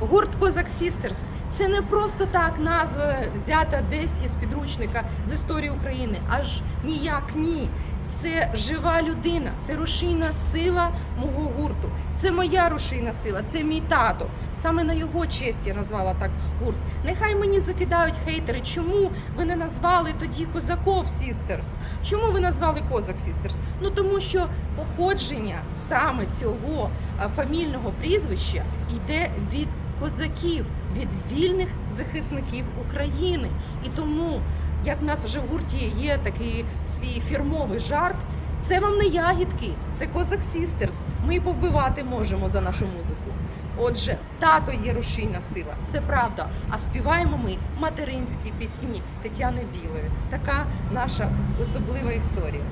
Гурт Козак Сістерс це не просто так назва взята десь із підручника з історії України. Аж ніяк ні. Це жива людина, це рушійна сила мого гурту. Це моя рушійна сила, це мій тато. Саме на його честь я назвала так гурт. Нехай мені закидають хейтери, чому ви не назвали тоді Козаков Сістерс? Чому ви назвали Козак Сістерс? Ну тому що походження саме цього фамільного прізвища йде від козаків, від вільних захисників України. І тому, як в нас вже в гурті є такий свій фірмовий жарт. Це вам не ягідки, це Козак Сістерс. Ми повбивати можемо за нашу музику. Отже, тато є рушійна сила, це правда. А співаємо ми материнські пісні Тетяни Білої. Така наша особлива історія.